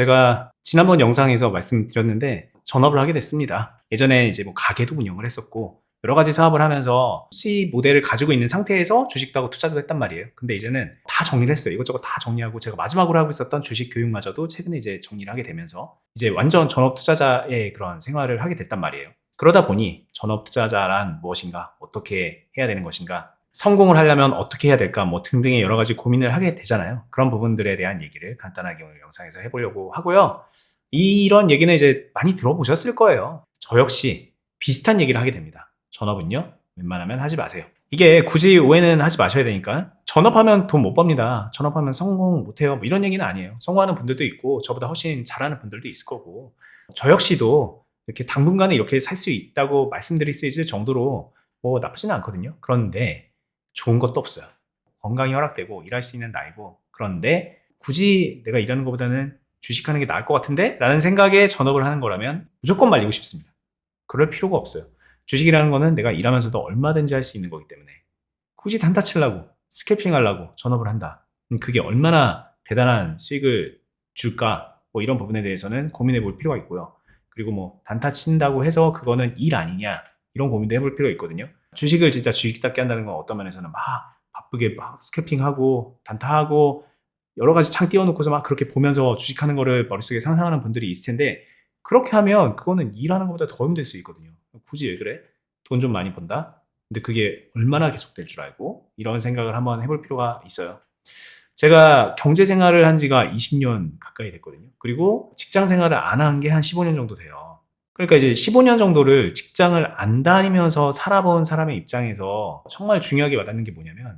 제가 지난번 영상에서 말씀드렸는데 전업을 하게 됐습니다. 예전에 이제 뭐 가게도 운영을 했었고 여러 가지 사업을 하면서 수익 모델을 가지고 있는 상태에서 주식도 하고 투자도 했단 말이에요. 근데 이제는 다 정리를 했어요. 이것저것 다 정리하고 제가 마지막으로 하고 있었던 주식 교육마저도 최근에 이제 정리를 하게 되면서 이제 완전 전업 투자자의 그런 생활을 하게 됐단 말이에요. 그러다 보니 전업 투자자란 무엇인가, 어떻게 해야 되는 것인가, 성공을 하려면 어떻게 해야 될까, 뭐 등등의 여러 가지 고민을 하게 되잖아요. 그런 부분들에 대한 얘기를 간단하게 오늘 영상에서 해보려고 하고요. 이런 얘기는 이제 많이 들어보셨을 거예요. 저 역시 비슷한 얘기를 하게 됩니다. 전업은요, 웬만하면 하지 마세요. 이게 굳이 오해는 하지 마셔야 되니까 전업하면 돈 못 법니다. 전업하면 성공 못해요. 뭐 이런 얘기는 아니에요. 성공하는 분들도 있고 저보다 훨씬 잘하는 분들도 있을 거고 저 역시도 이렇게 당분간에 이렇게 살 수 있다고 말씀드릴 수 있을 정도로 뭐 나쁘지는 않거든요. 그런데 좋은 것도 없어요. 건강이 허락되고 일할 수 있는 나이고 그런데 굳이 내가 일하는 것보다는 주식하는 게 나을 것 같은데? 라는 생각에 전업을 하는 거라면 무조건 말리고 싶습니다. 그럴 필요가 없어요. 주식이라는 거는 내가 일하면서도 얼마든지 할 수 있는 거기 때문에 굳이 단타 치려고 스캐핑 하려고 전업을 한다. 그게 얼마나 대단한 수익을 줄까? 뭐 이런 부분에 대해서는 고민해 볼 필요가 있고요. 그리고 뭐 단타 친다고 해서 그거는 일 아니냐? 이런 고민도 해볼 필요가 있거든요. 주식을 진짜 주식답게 한다는 건 어떤 면에서는 막 바쁘게 막 스캐핑하고 단타하고 여러 가지 창 띄워놓고서 막 그렇게 보면서 주식하는 거를 머릿속에 상상하는 분들이 있을 텐데 그렇게 하면 그거는 일하는 것보다 더 힘들 수 있거든요. 굳이 왜 그래? 돈 좀 많이 번다? 근데 그게 얼마나 계속될 줄 알고 이런 생각을 한번 해볼 필요가 있어요. 제가 경제 생활을 한 지가 20년 가까이 됐거든요. 그리고 직장 생활을 안 한 게 한 15년 정도 돼요. 그러니까 이제 15년 정도를 직장을 안 다니면서 살아본 사람의 입장에서 정말 중요하게 와닿는 게 뭐냐면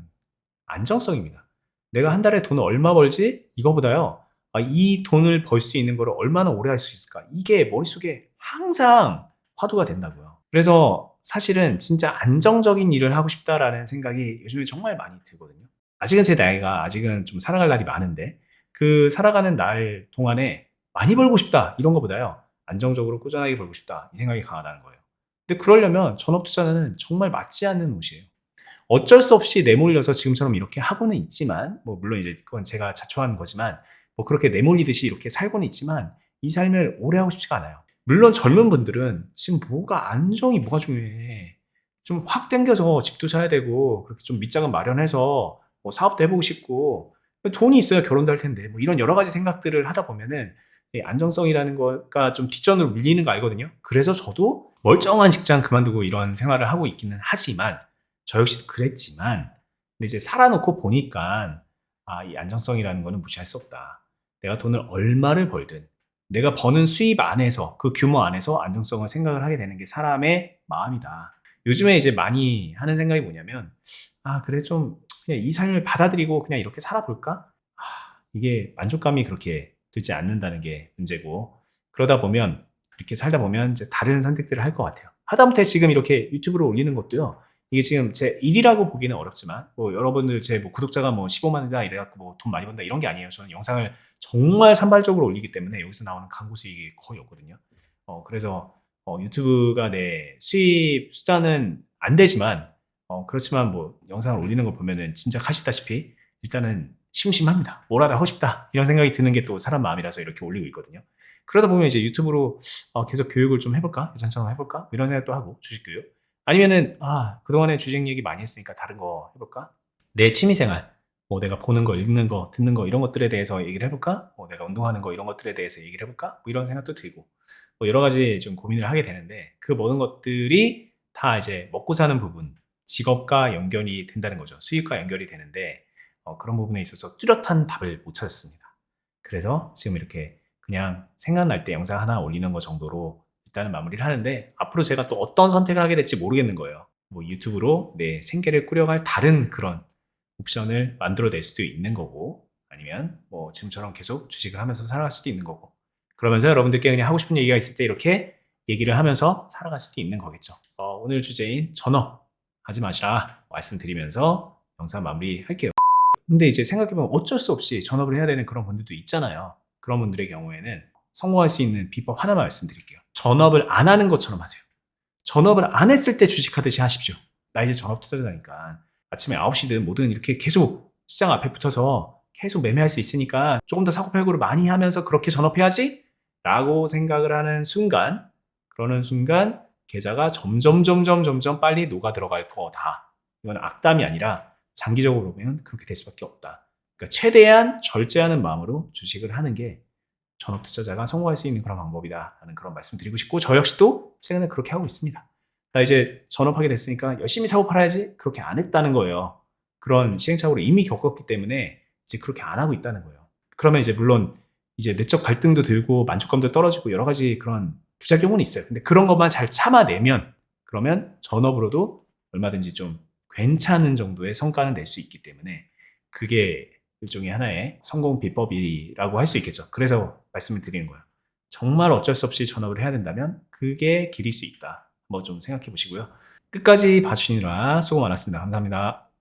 안정성입니다. 내가 한 달에 돈을 얼마 벌지? 이거보다요. 아, 이 돈을 벌 수 있는 거를 얼마나 오래 할 수 있을까? 이게 머릿속에 항상 화두가 된다고요. 그래서 사실은 진짜 안정적인 일을 하고 싶다라는 생각이 요즘에 정말 많이 들거든요. 아직은 제 나이가 아직은 좀 살아갈 날이 많은데 그 살아가는 날 동안에 많이 벌고 싶다 이런 것보다요. 안정적으로 꾸준하게 벌고 싶다 이 생각이 강하다는 거예요. 근데 그러려면 전업 투자는 정말 맞지 않는 옷이에요. 어쩔 수 없이 내몰려서 지금처럼 이렇게 하고는 있지만 뭐 물론 이제 그건 제가 자초하는 거지만 뭐 그렇게 내몰리듯이 이렇게 살고는 있지만 이 삶을 오래 하고 싶지가 않아요. 물론 젊은 분들은 지금 뭐가 안정이 뭐가 중요해. 좀 확 땡겨서 집도 사야 되고 그렇게 좀 밑작은 마련해서 뭐 사업도 해보고 싶고 돈이 있어야 결혼도 할 텐데 뭐 이런 여러 가지 생각들을 하다 보면은 안정성이라는 거가 좀 뒷전으로 밀리는 거 알거든요. 그래서 저도 멀쩡한 직장 그만두고 이런 생활을 하고 있기는 하지만 저 역시 그랬지만 근데 이제 살아놓고 보니까 아, 이 안정성이라는 거는 무시할 수 없다. 내가 돈을 얼마를 벌든 내가 버는 수입 안에서 그 규모 안에서 안정성을 생각을 하게 되는 게 사람의 마음이다. 요즘에 이제 많이 하는 생각이 뭐냐면 아 그래 좀 그냥 이 삶을 받아들이고 그냥 이렇게 살아볼까? 아, 이게 만족감이 그렇게 들지 않는다는 게 문제고 그러다 보면 이렇게 살다 보면 이제 다른 선택들을 할 것 같아요. 하다못해 지금 이렇게 유튜브로 올리는 것도요. 이게 지금 제 일이라고 보기는 어렵지만 뭐 여러분들 제 뭐 구독자가 뭐 15만이다 이래갖고 뭐 돈 많이 번다 이런 게 아니에요. 저는 영상을 정말 산발적으로 올리기 때문에 여기서 나오는 광고 수익이 거의 없거든요. 어 그래서 어, 유튜브가 내 수입 숫자는 안 되지만 어, 그렇지만 뭐 영상을 올리는 거 보면은 짐작하시다시피 일단은 심심합니다. 뭐라도 하고 싶다. 이런 생각이 드는 게 또 사람 마음이라서 이렇게 올리고 있거든요. 그러다 보면 이제 유튜브로 어, 계속 교육을 좀 해볼까? 예전처럼 해볼까? 이런 생각도 하고 주식 교육. 아니면은 아 그동안에 주식 얘기 많이 했으니까 다른 거 해볼까? 내 취미생활. 뭐 내가 보는 거 읽는 거 듣는 거 이런 것들에 대해서 얘기를 해볼까? 뭐 내가 운동하는 거 이런 것들에 대해서 얘기를 해볼까? 뭐 이런 생각도 들고 뭐 여러 가지 좀 고민을 하게 되는데 그 모든 것들이 다 이제 먹고 사는 부분 직업과 연결이 된다는 거죠. 수익과 연결이 되는데 어, 그런 부분에 있어서 뚜렷한 답을 못 찾았습니다 그래서 지금 이렇게 그냥 생각날 때 영상 하나 올리는 것 정도로 일단은 마무리를 하는데 앞으로 제가 또 어떤 선택을 하게 될지 모르겠는 거예요. 뭐 유튜브로 내 생계를 꾸려갈 다른 그런 옵션을 만들어낼 수도 있는 거고 아니면 뭐 지금처럼 계속 주식을 하면서 살아갈 수도 있는 거고 그러면서 여러분들께 그냥 하고 싶은 얘기가 있을 때 이렇게 얘기를 하면서 살아갈 수도 있는 거겠죠. 어, 오늘 주제인 전업 하지 마시라 말씀드리면서 영상 마무리할게요. 근데 이제 생각해보면 어쩔 수 없이 전업을 해야 되는 그런 분들도 있잖아요. 그런 분들의 경우에는 성공할 수 있는 비법 하나만 말씀드릴게요. 전업을 안 하는 것처럼 하세요. 전업을 안 했을 때 주식하듯이 하십시오. 나 이제 전업 투자자니까 아침에 9시든 뭐든 이렇게 계속 시장 앞에 붙어서 계속 매매할 수 있으니까 조금 더 사고팔고를 많이 하면서 그렇게 전업해야지 라고 생각을 하는 순간 그러는 순간 계좌가 점점 점점 점점 빨리 녹아 들어갈 거다. 이건 악담이 아니라 장기적으로 보면 그렇게 될 수밖에 없다. 그러니까 최대한 절제하는 마음으로 주식을 하는 게 전업 투자자가 성공할 수 있는 그런 방법이다. 라는 그런 말씀 드리고 싶고 저 역시도 최근에 그렇게 하고 있습니다. 나 이제 전업하게 됐으니까 열심히 사고 팔아야지 그렇게 안 했다는 거예요. 그런 시행착오를 이미 겪었기 때문에 이제 그렇게 안 하고 있다는 거예요. 그러면 이제 물론 이제 내적 갈등도 들고 만족감도 떨어지고 여러 가지 그런 부작용은 있어요. 근데 그런 것만 잘 참아내면 그러면 전업으로도 얼마든지 좀 괜찮은 정도의 성과는 낼 수 있기 때문에 그게 일종의 하나의 성공 비법이라고 할 수 있겠죠. 그래서 말씀을 드리는 거예요. 정말 어쩔 수 없이 전업을 해야 된다면 그게 길일 수 있다. 뭐좀 생각해 보시고요. 끝까지 봐주시느라 수고 많았습니다. 감사합니다.